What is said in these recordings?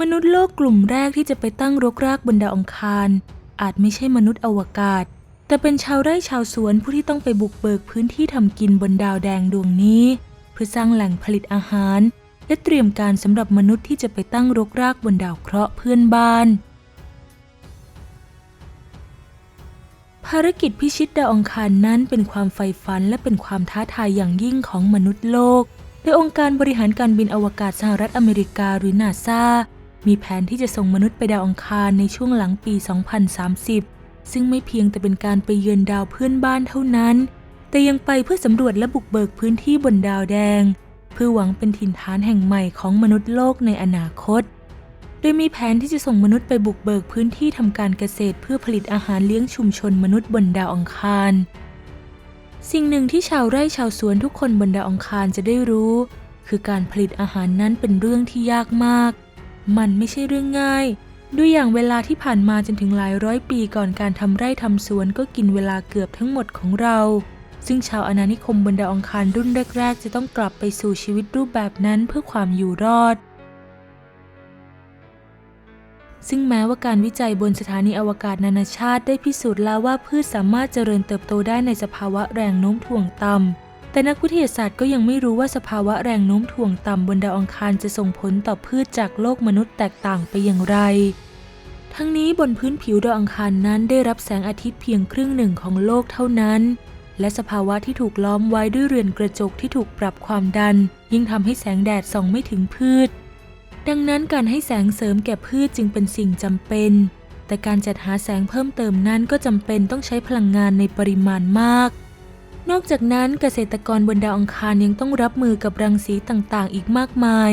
มนุษย์โลกกลุ่มแรกที่จะไปตั้งรกรากบนดาวอังคาร อาจไม่ใช่มนุษย์อวกาศ แต่เป็นชาวไร่ชาวสวนผู้ที่ต้องไปบุกเบิกพื้นที่ทำกินบนดาวแดงดวงนี้ เพื่อสร้างแหล่งผลิตอาหาร และเตรียมการสำหรับมนุษย์ที่จะไปตั้งรกรากบนดาวเคราะห์เพื่อนบ้าน ภารกิจพิชิตดาวอังคารนั้นเป็นความใฝ่ฝันและเป็นความท้าทายอย่างยิ่งของมนุษย์โลกโดยองค์การบริหารการบินอวกาศสหรัฐอเมริกาหรือนาซา มีแผนที่จะส่งมนุษย์ไปดาวอังคารในช่วงหลังปี 2030 ซึ่งไม่เพียงแต่เป็นการไปเยือนดาวเพื่อนบ้านเท่านั้น แต่ยังไปเพื่อสำรวจและบุกเบิกพื้นที่บนดาวแดง เพื่อหวังเป็นถิ่นฐานแห่งใหม่ของมนุษย์โลกในอนาคต โดยมีแผนที่จะส่งมนุษย์ไปบุกเบิกพื้นที่ทำการเกษตรเพื่อผลิตอาหารเลี้ยงชุมชนมนุษย์บนดาวอังคารสิ่งหนึ่งที่ชาวไร่ชาวสวนทุกคนบนดาวอังคารจะได้รู้ คือการผลิตอาหารนั้นเป็นเรื่องที่ยากมาก มันไม่ใช่เรื่องง่าย ด้วยอย่างเวลาที่ผ่านมาจนถึงหลายร้อยปีก่อนการทำไร่ทำสวนก็กินเวลาเกือบทั้งหมดของเรา ซึ่งชาวอาณานิคมบนดาวอังคารรุ่นแรก ๆ จะต้องกลับไปสู่ชีวิตรูปแบบนั้นเพื่อความอยู่รอด ซึ่งแม้ว่าการวิจัยบนสถานีอวกาศนานาชาติได้พิสูจน์แล้วว่าพืชสามารถเจริญเติบโตได้ในสภาวะแรงโน้มถ่วงต่ำ แต่นักวิทยาศาสตร์ก็ยังไม่รู้ว่าสภาวะแรงโน้มถ่วงต่ำบนดาวอังคารจะส่งผลต่อพืชจากโลกมนุษย์แตกต่างไปอย่างไร ทั้งนี้บนพื้นผิวดาวอังคารนั้นได้รับแสงอาทิตย์เพียงครึ่งหนึ่งของโลกเท่านั้น และสภาวะที่ถูกล้อมไว้ด้วยเรือนกระจกที่ถูกปรับความดัน ยิ่งทำให้แสงแดดส่องไม่ถึงพืช ดังนั้นการให้แสงเสริมแก่พืชจึงเป็นสิ่งจำเป็น แต่การจัดหาแสงเพิ่มเติมนั้นก็จำเป็นต้องใช้พลังงานในปริมาณมาก นอกจากนั้นเกษตรกรบนดาวอังคารยังต้องรับมือกับรังสีต่างๆ อีกมากมาย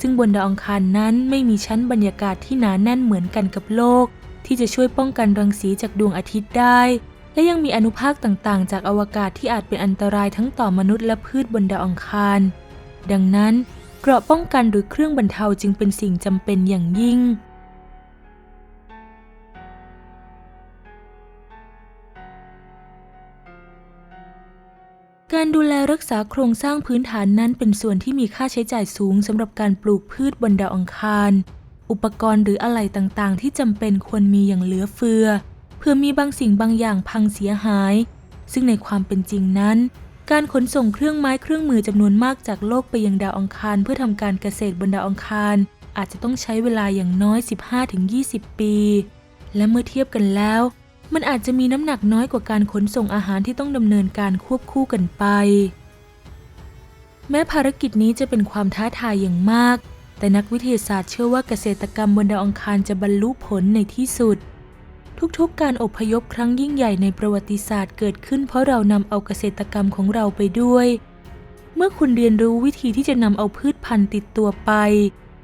ซึ่งบนดาวอังคารนั้นไม่มีชั้นบรรยากาศที่หนาแน่นเหมือนกันกับโลก ที่จะช่วยป้องกันรังสีจากดวงอาทิตย์ได้ และยังมีอนุภาคต่างๆ จากอวกาศที่อาจเป็นอันตรายทั้งต่อมนุษย์และพืชบนดาวอังคาร ดังนั้นเกราะป้องกันหรือเครื่องบรรเทาจึงเป็นสิ่งจำเป็นอย่างยิ่ง ดูแลรักษาโครงสร้างพื้นฐานนั้นเป็นส่วนที่มีค่าใช้จ่ายสูงสำหรับการปลูกพืชบนดาวอังคาร อุปกรณ์หรืออะไหล่ต่างๆ ที่จำเป็นควรมีอย่างเหลือเฟือ เพื่อมีบางสิ่งบางอย่างพังเสียหาย ซึ่งในความเป็นจริงนั้น การขนส่งเครื่องไม้เครื่องมือจำนวนมากจากโลกไปยังดาวอังคาร เพื่อทำการเกษตรบนดาวอังคาร อาจจะต้องใช้เวลาอย่างน้อย 15-20 ปี และเมื่อเทียบกันแล้ว มันอาจจะมีน้ำหนักน้อยกว่าการขนส่งอาหารที่ต้องดำเนินการควบคู่กันไป แม้ภารกิจนี้จะเป็นความท้าทายอย่างมาก แต่นักวิทยาศาสตร์เชื่อว่าเกษตรกรรมบนดาวอังคารจะบรรลุผลในที่สุด ทุกๆ การอพยพครั้งยิ่งใหญ่ในประวัติศาสตร์เกิดขึ้นเพราะเรานำเอาเกษตรกรรมของเราไปด้วย เมื่อคุณเรียนรู้วิธีที่จะนำเอาพืชพันธุ์ติดตัวไป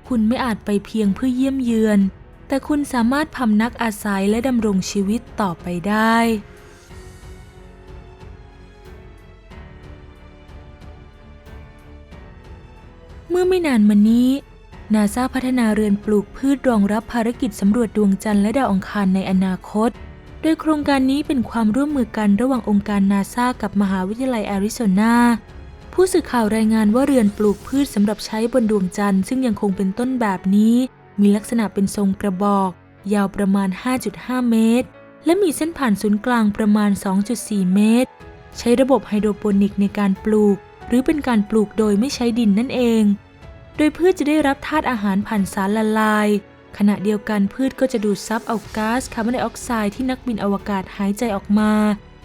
คุณไม่อาจไปเพียงเพื่อเยี่ยมเยือน แต่คุณสามารถพำนักอาศัยและดำรงชีวิตต่อไปได้ เมื่อไม่นานมานี้นาซาพัฒนาเรือนปลูกพืชรองรับภารกิจสำรวจดวงจันทร์และดาวอังคารในอนาคต โดยโครงการนี้เป็นความร่วมมือกันระหว่างองค์การนาซากับมหาวิทยาลัยแอริโซนา ผู้สื่อข่าวรายงานว่าเรือนปลูกพืชสำหรับใช้บนดวงจันทร์ซึ่งยังคงเป็นต้นแบบนี้ มีลักษณะเป็นทรงกระบอก ยาวประมาณ 5.5 เมตร และมีเส้นผ่านศูนย์กลางประมาณ 2.4 เมตร ใช้ระบบไฮโดรโปนิกในการปลูก หรือเป็นการปลูกโดยไม่ใช้ดินนั่นเอง โดยพืชจะได้รับธาตุอาหารผ่านสารละลาย ขณะเดียวกันพืชก็จะดูดซับเอาก๊าซคาร์บอนไดออกไซด์ที่นักบินอวกาศหายใจออกมา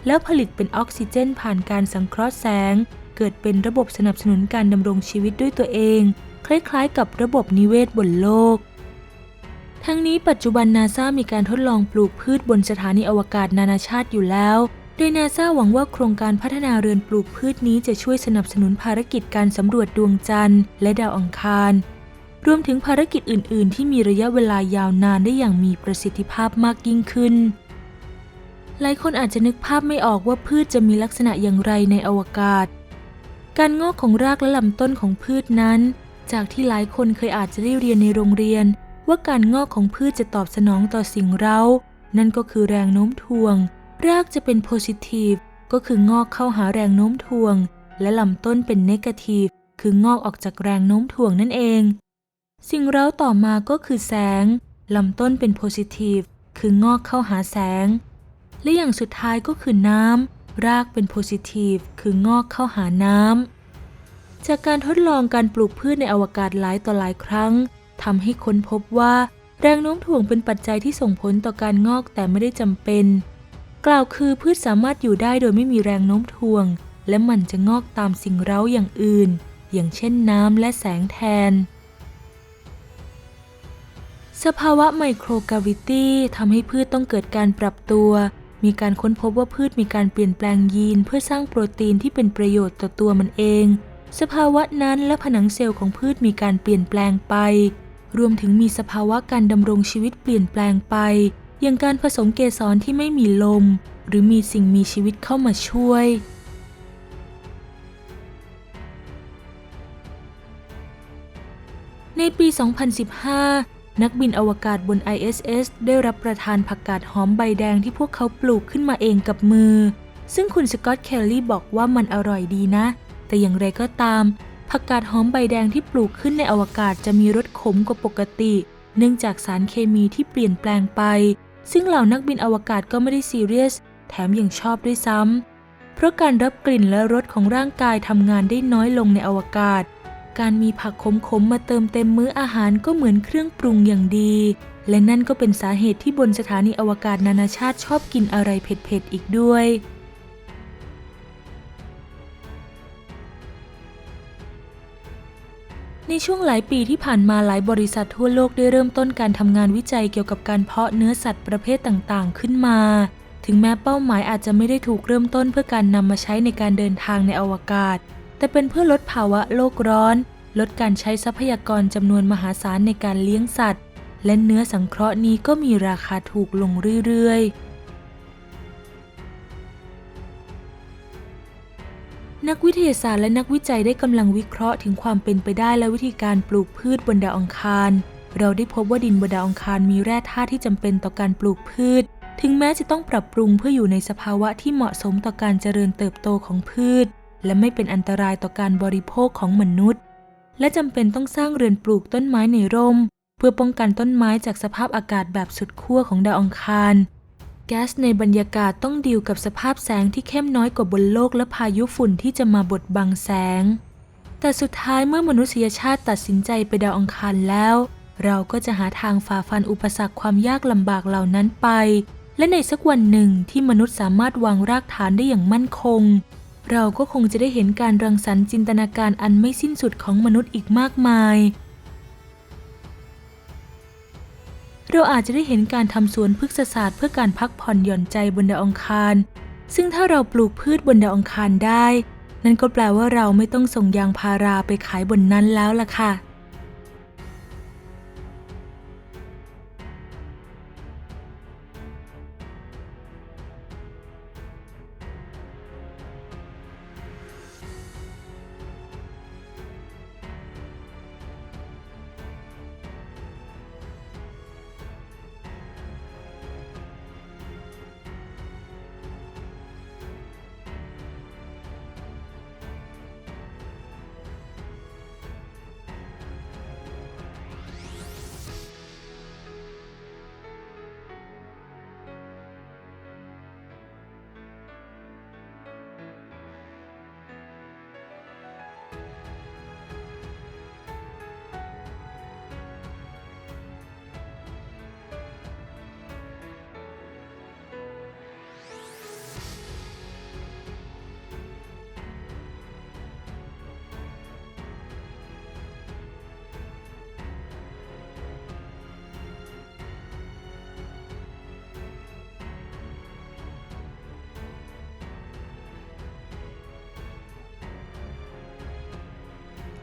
แล้วผลิตเป็นออกซิเจนผ่านการสังเคราะห์แสง เกิดเป็นระบบสนับสนุนการดำรงชีวิตด้วยตัวเอง คล้ายๆ กับระบบนิเวศบนโลก ทั้งนี้ปัจจุบันนาซามีการทดลองปลูกพืชบนสถานีอวกาศนานาชาติอยู่แล้ว โดยนาซาหวังว่าโครงการพัฒนาเรือนปลูกพืชนี้จะช่วยสนับสนุนภารกิจการสำรวจดวงจันทร์ และดาวอังคาร รวมถึงภารกิจอื่น ๆ ที่มีระยะเวลายาวนานได้อย่างมีประสิทธิภาพมากยิ่งขึ้น หลายคนอาจจะนึกภาพไม่ออกว่าพืชจะมีลักษณะอย่างไรในอวกาศ การงอกของรากและลำต้นของพืชนั้น จากที่หลายคนเคยอาจจะได้เรียนในโรงเรียน ว่าการงอกของพืชจะตอบสนองต่อสิ่งเร้านั่นก็คือแรงโน้มถ่วง รากจะเป็น positive ก็คืองอกเข้าหาแรงโน้มถ่วง และลำต้นเป็น negative คืองอกออกจากแรงโน้มถ่วงนั่นเอง สิ่งเร้าต่อมาก็คือแสง ลำต้นเป็น positive คืองอกเข้าหาแสง และอย่างสุดท้ายก็คือน้ำรากเป็น positive คืองอกเข้าหาน้ำจากการทดลองการปลูกพืชในอวกาศหลายต่อหลายครั้ง ทำให้ค้นพบว่า แรงโน้มถ่วงเป็นปัจจัยที่ส่งผลต่อการงอกแต่ไม่ได้จำเป็น กล่าวคือพืชสามารถอยู่ได้โดยไม่มีแรงโน้มถ่วง และมันจะงอกตามสิ่งเร้าอย่างอื่น อย่างเช่นน้ำและแสงแทน สภาวะไมโครกราวิตี้ทำให้พืชต้องเกิดการปรับตัวมีการค้นพบว่าพืชมีการเปลี่ยนแปลงยีนเพื่อสร้างโปรตีนที่เป็นประโยชน์ต่อตัวมันเอง สภาวะนั้นและผนังเซลล์ของพืชมีการเปลี่ยนแปลงไป รวมถึงมีสภาวะการดำรงชีวิตเปลี่ยนแปลงไป อย่างการผสมเกสรที่ไม่มีลม หรือมีสิ่งมีชีวิตเข้ามาช่วย ในปี 2015 นักบินอวกาศบน ISS ได้รับประทานผักกาดหอมใบแดงที่พวกเขาปลูกขึ้นมาเองกับมือ ซึ่งคุณสกอตต์เคลลี่บอกว่ามันอร่อยดีนะ แต่อย่างไรก็ตาม ผักกาดหอมใบแดงที่ปลูกขึ้นในอวกาศจะมีรสขมกว่าปกติ เนื่องจากสารเคมีที่เปลี่ยนแปลงไป ซึ่งเหล่านักบินอวกาศก็ไม่ได้ซีเรียส แถมยังชอบด้วยซ้ำ เพราะการรับกลิ่นและรสของร่างกายทำงานได้น้อยลงในอวกาศ การมีผักขมๆมาเติมเต็มมื้ออาหารก็เหมือนเครื่องปรุงอย่างดี และนั่นก็เป็นสาเหตุที่บนสถานีอวกาศนานาชาติชอบกินอะไรเผ็ดๆอีกด้วย ในช่วงหลายปีที่ผ่านมาหลายบริษัททั่วโลกได้เริ่มต้นการทำงานวิจัยเกี่ยวกับการเพาะเนื้อสัตว์ประเภทต่างๆ ขึ้นมา ถึงแม้เป้าหมายอาจจะไม่ได้ถูกเริ่มต้นเพื่อการนำมาใช้ในการเดินทางในอวกาศ แต่เป็นเพื่อลดภาวะโลกร้อน ลดการใช้ทรัพยากรจำนวนมหาศาลในการเลี้ยงสัตว์ และเนื้อสังเคราะห์นี้ก็มีราคาถูกลงเรื่อยๆ นักวิทยาศาสตร์และนักวิจัยได้กำลังวิเคราะห์ถึงความเป็นไปได้และวิธีการปลูกพืชบนดาวอังคาร เราได้พบว่าดินบนดาวอังคารมีแร่ธาตุที่จำเป็นต่อการปลูกพืช ถึงแม้จะต้องปรับปรุงเพื่ออยู่ในสภาวะที่เหมาะสมต่อการเจริญเติบโตของพืช และไม่เป็นอันตรายต่อการบริโภคของมนุษย์ และจำเป็นต้องสร้างเรือนปลูกต้นไม้ในร่ม เพื่อป้องกันต้นไม้จากสภาพอากาศแบบสุดขั้วของดาวอังคาร แก๊สในบรรยากาศต้องดีลกับสภาพแสงที่เข้มน้อยกว่าบนโลกและพายุฝุ่นที่จะมาบดบังแสง แต่สุดท้ายเมื่อมนุษยชาติตัดสินใจไปดาวอังคารแล้ว เราก็จะหาทางฝ่าฟันอุปสรรคความยากลำบากเหล่านั้นไป และในสักวันหนึ่งที่มนุษย์สามารถวางรากฐานได้อย่างมั่นคง เราก็คงจะได้เห็นการรังสรรค์จินตนาการอันไม่สิ้นสุดของมนุษย์อีกมากมาย เราอาจจะได้เห็นการทำสวนพฤกษศาสตร์เพื่อการพักผ่อนหย่อนใจบนดาวอังคาร ซึ่งถ้าเราปลูกพืชบนดาวอังคารได้ นั่นก็แปลว่าเราไม่ต้องส่งยางพาราไปขายบนนั้นแล้วล่ะค่ะ